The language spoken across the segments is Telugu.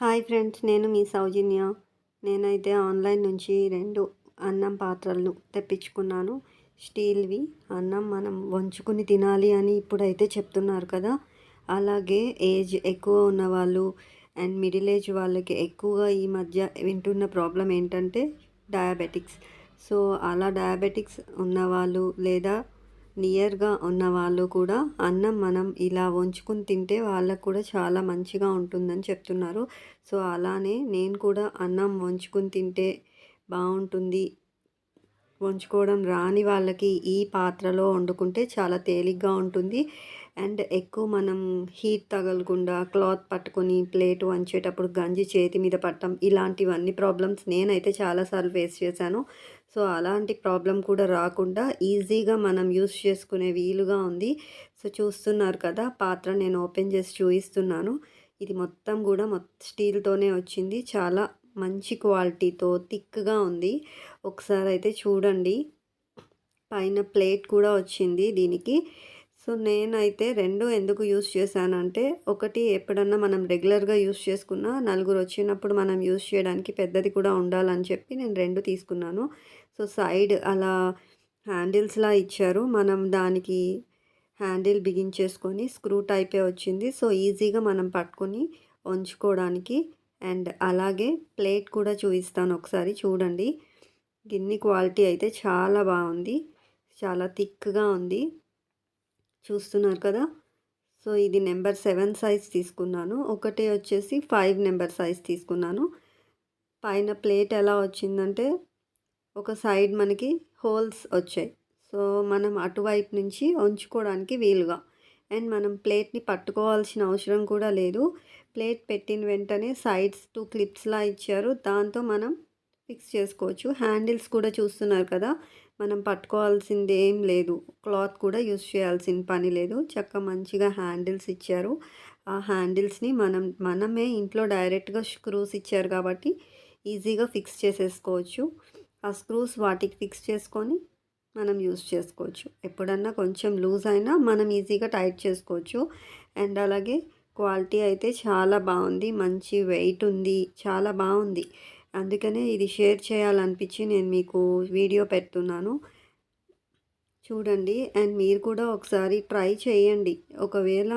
హాయ్ ఫ్రెండ్స్ నేను మీ సౌజన్య. నేనైతే ఆన్లైన్ నుంచి రెండు అన్నం పాత్రలను తెప్పించుకున్నాను. స్టీల్వి అన్నం మనం వంచుకుని తినాలి అని ఇప్పుడైతే చెప్తున్నారు కదా. అలాగే ఏజ్ ఎక్కువ ఉన్న వాళ్ళు అండ్ మిడిల్ ఏజ్ వాళ్ళకి ఎక్కువగా ఈ మధ్య వింటున్న ప్రాబ్లం ఏంటంటే డయాబెటిక్స్. సో అలా డయాబెటిక్స్ ఉన్నవాళ్ళు లేదా నియర్గా ఉన్న వాళ్ళు కూడా అన్నం మనం ఇలా వంచుకుని తింటే వాళ్ళకు కూడా చాలా మంచిగా ఉంటుందని చెప్తున్నారు. సో అలానే నేను కూడా అన్నం వంచుకుని తింటే బాగుంటుంది వంచుకోవడం రాని వాళ్ళకి ఈ పాత్రలో వండుకుంటే చాలా తేలిగ్గా ఉంటుంది. అండ్ ఎక్కువ మనం హీట్ తగలకుండా క్లాత్ పట్టుకొని ప్లేట్ వంచేటప్పుడు గంజి చేతి మీద పట్టడం ఇలాంటివన్నీ ప్రాబ్లమ్స్ నేనైతే చాలాసార్లు ఫేస్ చేశాను. సో అలాంటి ప్రాబ్లం కూడా రాకుండా ఈజీగా మనం యూస్ చేసుకునే వీలుగా ఉంది. సో చూస్తున్నారు కదా పాత్ర నేను ఓపెన్ చేసి చూపిస్తున్నాను ఇది మొత్తం కూడా మొత్తం స్టీల్తోనే వచ్చింది. చాలా మంచి క్వాలిటీతో థిక్గా ఉంది. ఒకసారి అయితే చూడండి. పైన ప్లేట్ కూడా వచ్చింది దీనికి. సో నేనైతే రెండు ఎందుకు యూస్ చేశానంటే ఒకటి ఎప్పుడన్నా మనం రెగ్యులర్గా యూస్ చేసుకున్న నలుగురు వచ్చినప్పుడు మనం యూస్ చేయడానికి పెద్దది కూడా ఉండాలని చెప్పి నేను రెండు తీసుకున్నాను. సో సైడ్ అలా హ్యాండిల్స్లా ఇచ్చారు. మనం దానికి హ్యాండిల్ బిగించేసుకొని స్క్రూ టైపే వచ్చింది. సో ఈజీగా మనం పట్టుకొని ఉంచుకోవడానికి అండ్ అలాగే ప్లేట్ కూడా చూపిస్తాను ఒకసారి చూడండి. గిన్నె క్వాలిటీ అయితే చాలా బాగుంది. చాలా థిక్గా ఉంది. చూస్తున్నారు కదా? సో ఇది నెంబర్ సెవెన్ సైజ్ తీసుకున్నాను. ఒకటి వచ్చేసి ఫైవ్ నెంబర్ సైజ్ తీసుకున్నాను. పైన ప్లేట్ ఎలా వచ్చిందంటే ఒక సైడ్ మనకి హోల్స్ వచ్చాయి. సో మనం అటువైపు నుంచి ఉంచుకోవడానికి వీలుగా. అండ్ మనం ప్లేట్ని పట్టుకోవాల్సిన అవసరం కూడా లేదు. ప్లేట్ పెట్టిన వెంటనే సైడ్స్ టూ క్లిప్స్లా ఇచ్చారు. దాంతో మనం ఫిక్స్ చేసుకోవచ్చు. హ్యాండిల్స్ కూడా చూస్తున్నారు కదా మనం పట్టుకోవాల్సింది ఏం లేదు. క్లాత్ కూడా యూస్ చేయాల్సిన పని లేదు. చక్క మంచిగా హ్యాండిల్స్ ఇచ్చారు. ఆ హ్యాండిల్స్ని మనం మనమే ఇంట్లో డైరెక్ట్గా స్క్రూస్ ఇచ్చారు కాబట్టి ఈజీగా ఫిక్స్ చేసేసుకోవచ్చు. ఆ స్క్రూస్ వాటికి ఫిక్స్ చేసుకొని మనం యూస్ చేసుకోవచ్చు. ఎప్పుడన్నా కొంచెం లూజ్ అయినా మనం ఈజీగా టైట్ చేసుకోవచ్చు. అండ్ అలాగే క్వాలిటీ అయితే చాలా బాగుంది. మంచి వెయిట్ ఉంది. చాలా బాగుంది. అందుకనే ఇది షేర్ చేయాలనిపించి నేను మీకు వీడియో పెడుతున్నాను. చూడండి. అండ్ మీరు కూడా ఒకసారి ట్రై చేయండి. ఒకవేళ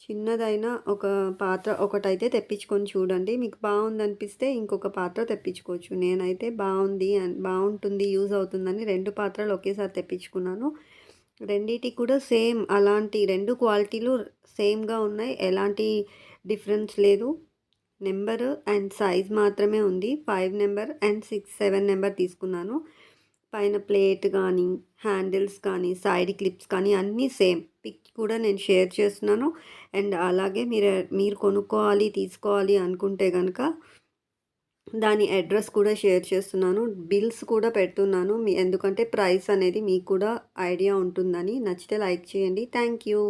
చిన్నదైన ఒక పాత్ర ఒకటైతే తెప్పించుకొని చూడండి. మీకు బాగుంది అనిపిస్తే ఇంకొక పాత్ర తెప్పించుకోవచ్చు. నేనైతే బాగుంది బాగుంటుంది యూజ్ అవుతుందని రెండు పాత్రలు ఒకేసారి తెప్పించుకున్నాను. రెండిటికి కూడా సేమ్. అలాంటి రెండు క్వాలిటీలు సేమ్గా ఉన్నాయి. ఎలాంటి డిఫరెన్స్ లేదు. నెంబర్ అండ్ సైజ్ మాత్రమే ఉంది. Five number and six seven number తీసుకున్నాను. పైన ప్లేట్ కానీ హ్యాండిల్స్ కానీ సైడ్ క్లిప్స్ కానీ అన్నీ సేమ్. పిక్ కూడా నేను షేర్ చేస్తున్నాను. అండ్ అలాగే మీరు మీరు కొనుక్కోవాలి తీసుకోవాలి అనుకుంటే కనుక దాని అడ్రస్ కూడా షేర్ చేస్తున్నాను. బిల్స్ కూడా పెడుతున్నాను. మీ ఎందుకంటే ప్రైస్ అనేది మీకు కూడా ఐడియా ఉంటుందని. నచ్చితే లైక్ చేయండి. Thank you.